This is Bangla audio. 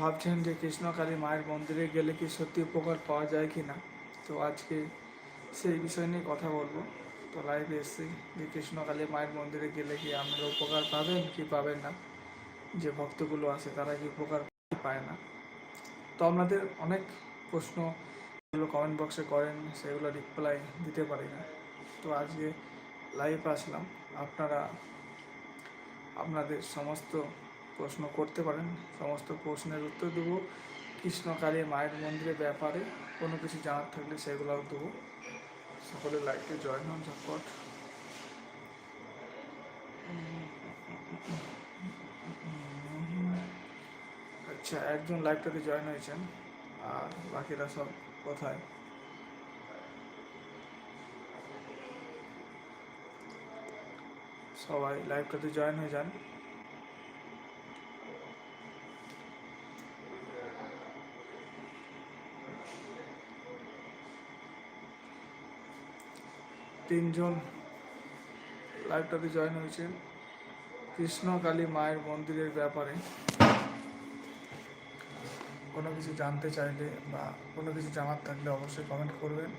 ভাবছেন যে কৃষ্ণকালী মায়ের মন্দিরে গেলে কি সত্যি উপকার পাওয়া যায় কি না? তো আজকে সেই বিষয় নিয়ে কথা বলব। তো লাইভে এসেছি যে কৃষ্ণকালী মায়ের মন্দিরে গেলে কি আপনারা উপকার পাবেন কি পাবেন না? যে ভক্তগুলো আছে তারা কি উপকার পায় না? তো আপনাদের অনেক প্রশ্ন যেগুলো কমেন্ট বক্সে করেন, সেগুলো রিপ্লাই দিতে পারি না। তো আজকে লাইভ আসলাম। আপনারা, আপনাদের সমস্ত প্রশ্ন করতে পারেন। সমস্ত প্রশ্নের উত্তর দেবো। কৃষ্ণকালী মায়ের মন্দিরের ব্যাপারে কোনো কিছু জানার থাকলে সেগুলোও দেবো। সকলে লাইভে জয়েন হন ঝটপট। আচ্ছা একজন লাইভটাতে জয়েন হয়েছেন, আর বাকিরা সব কোথায়? সবাই লাইভটাতে জয়েন হয়ে যান। তিনজন লাইভটাতে জয়েন হয়েছেন কৃষ্ণকালী মায়ের মন্দিরের ব্যাপারে কোনো কিছু জানতে চাইলে বা কোনো কিছু জানার থাকলে অবশ্যই কমেন্ট করবেন।